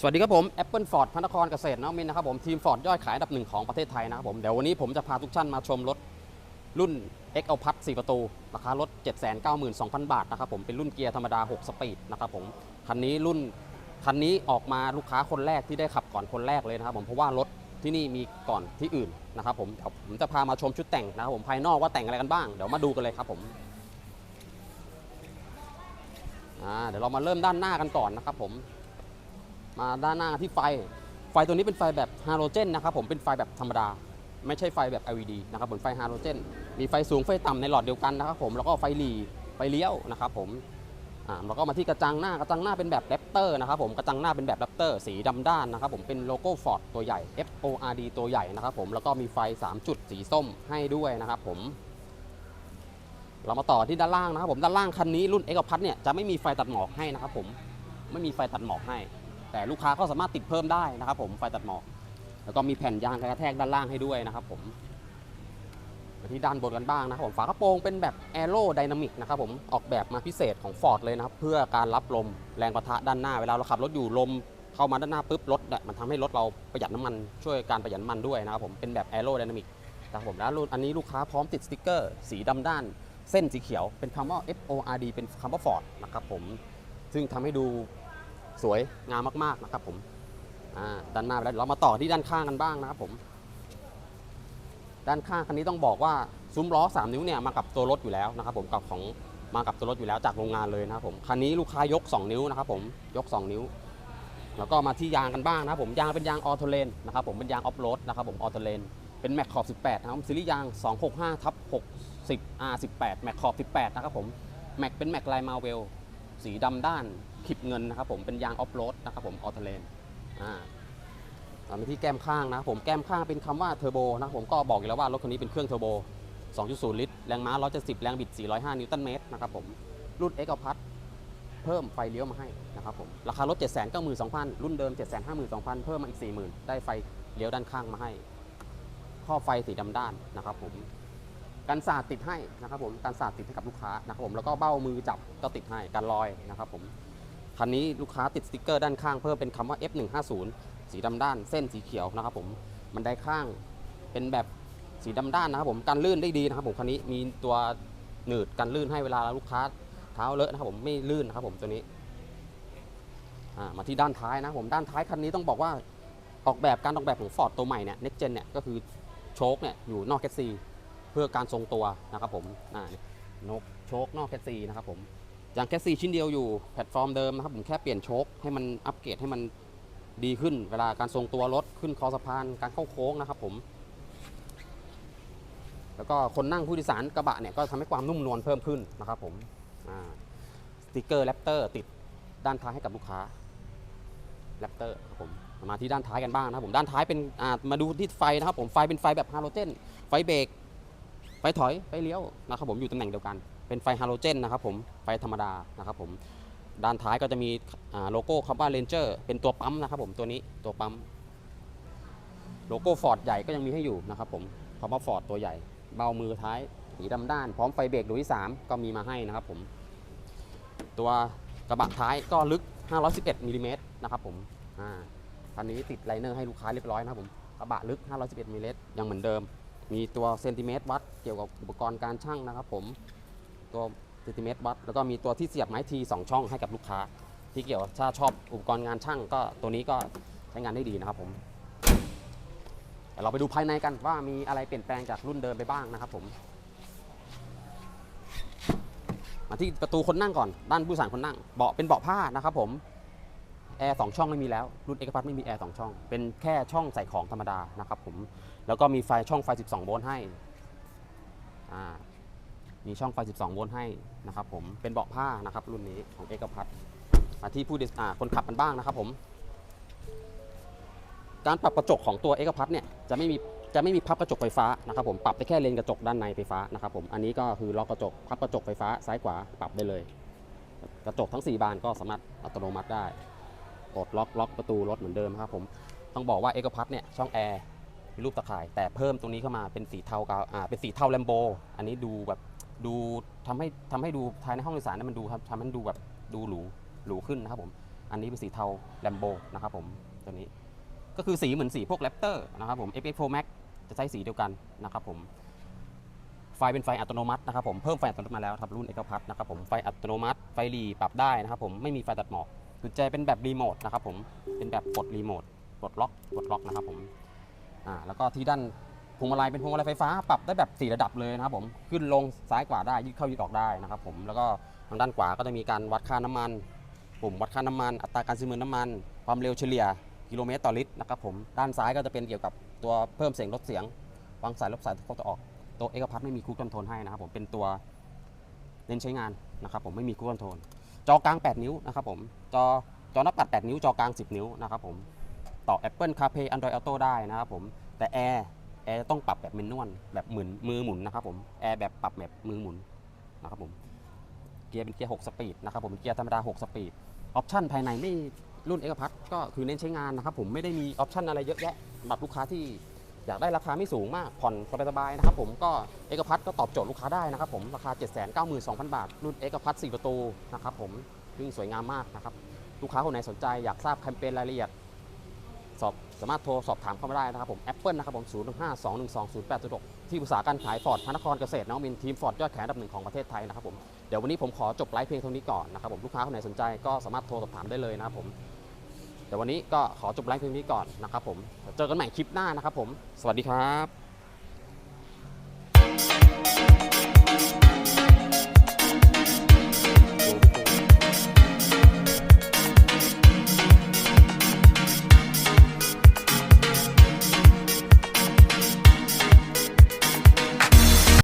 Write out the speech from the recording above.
สวัสดีครับผม Apple Ford พระนครเกษตรนวมินนะครับผมทีม Ford ย่อยขายอันดับหนึ่งของประเทศไทยนะครับผมเดี๋ยววันนี้ผมจะพาทุกท่านมาชมรถรุ่น X a l p a s 4 ประตู ราคารถ 792,000 บาทนะครับผมเป็นรุ่นเกียร์ธรรมดา 6 สปีดนะครับผมคันนี้รุ่นคันนี้ออกมาลูกค้าคนแรกที่ได้ขับก่อนคนแรกเลยนะครับผมเพราะว่ารถที่นี่มีก่อนที่อื่นนะครับผมเดี๋ยวผมจะพามาชมชุดแต่งนะครับผมภายนอกว่าแต่งอะไรกันบ้างเดี๋ยวมาดูกันเลยครับผมเดี๋ยวเรามาเริ่มด้านหน้ากันก่อนนะครับผม มาด้านหน้าที่ไฟ ไฟตัวนี้เป็นไฟแบบฮาโลเจนนะครับผมเป็นไฟแบบธรรมดา ไม่ใช่ไฟแบบ LED นะครับผมไฟฮาโลเจน มีไฟสูงไฟต่ำในหลอดเดียวกันนะครับผมแล้วก็ไฟหลีไฟเลี้ยวนะครับผมอ่าแล้วก็มาที่กระจังหน้ากระจังหน้าเป็นแบบแรปเตอร์นะครับผมกระจังหน้าเป็นแบบแรปเตอร์สีดำด้านนะครับผมเป็นโลโก้ฟอร์ดตัวใหญ่ F O R D ตัวใหญ่นะครับผมแล้วก็มีไฟ 3 จุดสีส้มให้ด้วยนะครับผมเรามาต่อที่ด้านล่างนะครับผมด้านล่างคันนี้รุ่น X พัทเนี่ยจะไม่มีไฟตัดหมอกให้นะครับผมไม่มีไฟตัดหมอกให้ แต่ลูกค้าก็สามารถติดเพิ่มได้นะครับผมไฟตัดหมอก แล้วก็มีแผ่นยางกระแทกด้านล่างให้ด้วยนะครับผมมาที่ด้านบนกันบ้างนะครับผมฝากระโปรงเป็นแบบแอโรไดนามิกนะครับผมออกแบบมาพิเศษของ Ford เลยนะครับ เพื่อการรับลมแรงประทะด้านหน้าเวลาเราขับรถอยู่ลมเข้ามาด้านหน้าปุ๊บรถมันทำให้รถเราประหยัดน้ำมันช่วยการประหยัดน้ำมันด้วยนะครับผมเป็นแบบแอโรไดนามิกนะครับผมแล้วรุ่นอันนี้ลูกค้าพร้อมติดสติ๊กเกอร์ สีดำด้าน เส้นสีเขียว เป็นคำว่า F O R D เป็นคำว่า Ford นะครับผมซึ่งทำให้ดู สวยงามมากๆนะครับผมด้านหน้าไปแล้วเดี๋ยวเรามาต่อที่ด้านข้างกันบ้างนะครับผม ด้านข้างคันนี้ต้องบอกว่าซุ้มล้อ 3 นิ้วเนี่ยมากับตัวรถอยู่แล้วนะครับผมกับของมากับตัวรถอยู่แล้วจากโรงงานเลยนะครับผมคันนี้ลูกค้ายก 2 นิ้วนะครับผมยก 2 นิ้ว แล้วก็มาที่ยางกันบ้างนะครับผมยางเป็นยางออโตเลนนะครับผมเป็นยางออฟโรดนะครับผมออโตเลนเป็นแม็กขอบ 18 นะครับซีรีส์ยาง 265ทับ60 R18 แม็กขอบ 18 นะครับผมแม็กเป็นแม็กไลมาเวล สีดำด้านขิบเงินนะครับผมเป็นยางออฟโรดนะครับผมออโตเลนอ่าต่อมาที่แก้มข้างนะผมแก้มข้างเป็นคำว่าเทอร์โบนะผมก็บอกอยู่แล้วว่ารถคันนี้เป็นเครื่องเทอร์โบ 2.0 ลิตร แรงม้า 170 แรงบิด 405 นิวตันเมตรนะครับผม รุ่น X พัทเพิ่มไฟเลี้ยวมาให้นะครับผม ราคารถ 792,000 รุ่นเดิม 752,000 เพิ่มมาอีก 40,000 ได้ไฟเลี้ยวด้านข้างมาให้ ข้อไฟสีดำด้านนะครับผม กันสาดติดให้นะครับผมกันสาดติดให้กับลูกค้านะครับผมแล้วก็เบ้ามือจับก็ติดให้กันลอยนะครับผมคันนี้ลูกค้าติดสติกเกอร์ด้านข้างเพิ่มเป็นคำว่า F150 สีดำด้านเส้นสีเขียวนะครับผมมันได้ข้างเป็นแบบสีดำด้านนะครับผมกันลื่นได้ดีนะครับผมคันนี้มีตัวหนืดกันลื่นให้เวลาลูกค้าเท้าเลอะนะครับผมไม่ลื่นนะครับผมตัวนี้มาที่ด้านท้ายนะครับผมด้านท้ายคันนี้ต้องบอกว่าออกแบบการออกแบบของ Ford ตัวใหม่เนี่ย Next Gen เนี่ยก็คือโชคเนี่ยอยู่นอกแคสซี เพื่อการทรงตัวนะครับผมนกโชคนอกแคสซีนะครับผมอย่างแคสซีชิ้นเดียวอยู่แพลตฟอร์มเดิมนะครับผมแค่เปลี่ยนโชคให้มันอัปเกรดให้มันดีขึ้น เวลาการทรงตัวรถขึ้นคอสะพานการเข้าโค้งนะครับผมแล้วก็คนนั่งผู้โดยสารกระบะเนี่ยก็ทำให้ความนุ่มนวลเพิ่มขึ้นนะครับผมสติกเกอร์แรปเตอร์ติดด้านท้ายให้กับลูกค้าแรปเตอร์ครับผมมาที่ด้านท้ายกันบ้างนะครับผมด้านท้ายเป็นมาดูที่ไฟนะครับผมไฟเป็นไฟแบบฮาโลเจนไฟเบรก ไฟถอยไฟเลี้ยวนะครับผมอยู่ตำแหน่งเดียวกัน เป็นไฟฮาโลเจนนะครับผมไฟธรรมดานะครับผมด้านท้ายก็จะมีโลโก้คำว่าเรนเจอร์เป็นตัวปั๊มนะครับผมตัวนี้ตัวปั๊มโลโก้ฟอร์ดใหญ่ก็ยังมีให้อยู่นะครับผมคำว่าฟอร์ดตัวใหญ่ เบามือท้ายสีดำด้าน พร้อมไฟเบรกดวงที่3ก็มีมาให้นะครับผม ตัวกระบะท้ายก็ลึก 511มิลลิเมตรนะครับผมอ่าคันนี้ติดไลเนอร์ให้ลูกค้าเรียบร้อยนะครับผมกระบะลึก 511มิลลิเมตรยังเหมือนเดิม มีตัวเซนติเมตรวัดเกี่ยวกับอุปกรณ์การช่างนะครับผมตัวเซนติเมตรวัดแล้วก็มีตัวที่เสียบไม้ทีสองช่องให้กับลูกค้า ที่เกี่ยวถ้าชอบอุปกรณ์งานช่างก็ตัวนี้ก็ใช้งานได้ดีนะครับผมเดี๋ยวเราไปดูภายในกันว่ามีอะไรเปลี่ยนแปลงจากรุ่นเดิมไปบ้างนะครับผมมาที่ประตูคนนั่งก่อนด้านผู้สารคนนั่งเบาะเป็นเบาะผ้านะครับผม แอร์สองช่องไม่มีแล้ว รุ่นเอกพัทไม่มีแอร์สองช่อง เป็นแค่ช่องใส่ของธรรมดานะครับผม แล้วก็มีไฟช่องไฟ 12 โวลต์ให้ อ่า มีช่องไฟ 12 โวลต์ให้นะครับผม เป็นเบาะผ้านะครับ รุ่นนี้ของเอกพัทมาที่ผู้ดอ่าคนขับกันบ้างนะครับผม การปรับกระจกของตัวเอกพัทเนี่ยจะไม่มีจะไม่มีพับกระจกไฟฟ้านะครับผม ปรับได้แค่เลนกระจกด้านในไฟฟ้านะครับผม อันนี้ก็คือล็อกกระจกพับกระจกไฟฟ้าซ้ายขวาปรับได้เลย กระจกทั้ง 4 บานก็สามารถอัตโนมัติได้ กดล็อกล็อกประตูรถเหมือนเดิมครับผมต้องบอกว่าเอกพัทเนี่ยช่องแอร์มีรูปตะข่าย แต่เพิ่มตรงนี้เข้ามาเป็นสีเทากาอ่าเป็นสีเทาแลมโบอันนี้ดูแบบดูทำให้ทำให้ดูภายในห้องโดยสารนี่ยมันดูครับทำให้มันดูแบบดูหรูหรูขึ้นนะครับผมอันนี้เป็นสีเทาแลมโบนะครับผมตัวนี้ก็คือสีเหมือนสีพวกแรปเตอร์นะครับผม FX Pro Max จะใช้สีเดียวกันนะครับผมไฟเป็นไฟอัตโนมัตินะครับผมเพิ่มไฟอัตโนมัติมาแล้วครับรุ่นเอกพัทนะครับผมไฟอัตโนมัติไฟรีปรับได้นะครับผมไม่มีไฟตัดหมอก กุญแจเป็นแบบรีโมทนะครับผมเป็นแบบกดรีโมทกดล็อกกดล็อกนะครับผมอ่าแล้วก็ที่ด้านพวงมาลัยเป็นพวงมาลัยไฟฟ้าปรับได้แบบสี่ระดับเลยนะครับผมขึ้นลงซ้ายขวาได้ยืดเข้ายืดออกได้นะครับผมแล้วก็ทางด้านขวาก็จะมีการวัดค่าน้ำมันปุ่มวัดค่าน้ำมัน อัตราการซื้อมือน้ำมัน ความเร็วเฉลี่ยกิโลเมตรต่อลิตรนะครับผมด้านซ้ายก็จะเป็นเกี่ยวกับตัวเพิ่มเสียงลดเสียงวางสายลบสายเข้าตัวออกตัวเอกพัทไม่มีคูดคอนโทรลให้นะครับผมเป็นตัวเน้นใช้งานนะครับผมไม่มีคูดคอนโทรล จอกลาง 8 นิ้วนะครับผม จอจอหน้าปัด 8 นิ้ว จอกลาง 10 นิ้วนะครับผม ต่อ Apple CarPlay Android Auto ได้นะครับผม แต่แอร์แอร์ต้องปรับแบบเมนนวลแบบหมุนมือหมุนนะครับผม แอร์แบบปรับแบบมือหมุนนะครับผม เกียร์เป็นเกียร์ 6 สปีดนะครับผม เกียร์ธรรมดา 6 สปีด ออปชั่นภายในไม่รุ่นเอกพัทก็คือเน้นใช้งานนะครับผม ไม่ได้มีออปชั่นอะไรเยอะแยะสำหรับลูกค้าที่ อยากได้ราคาไม่สูงมาก ผ่อนสบายๆนะครับผมก็เอกพัทก็ตอบโจทย์ลูกค้าได้นะครับผมราคา 792,000 บาท รุ่นเอกพัท4ประตูนะครับผมวิ่งสวยงามมากนะครับลูกค้าคนไหนสนใจอยากทราบแคมเปญรายละเอียดสอบสามารถโทรสอบถามเข้ามาได้นะครับผม Apple นะครับผม0 5 2 1 2 0 8 6ที่ปรึกษาการขายฟอร์ดพระนครเกษตรนวมินทีมฟอร์ดยอดแขายอันดับหนึ่งของประเทศไทยนะครับผม เดี๋ยววันนี้ผมขอจบไลฟ์เพลงเท่านี้ก่อนนะครับผม ลูกค้าคนไหนสนใจก็สามารถโทรสอบถามได้เลยนะครับผม เดี๋ยววันนี้ก็ขอจบไลฟ์เพลงนี้ก่อนนะครับผมเจอกันใหม่คลิปหน้านะครับผม สวัสดีครับ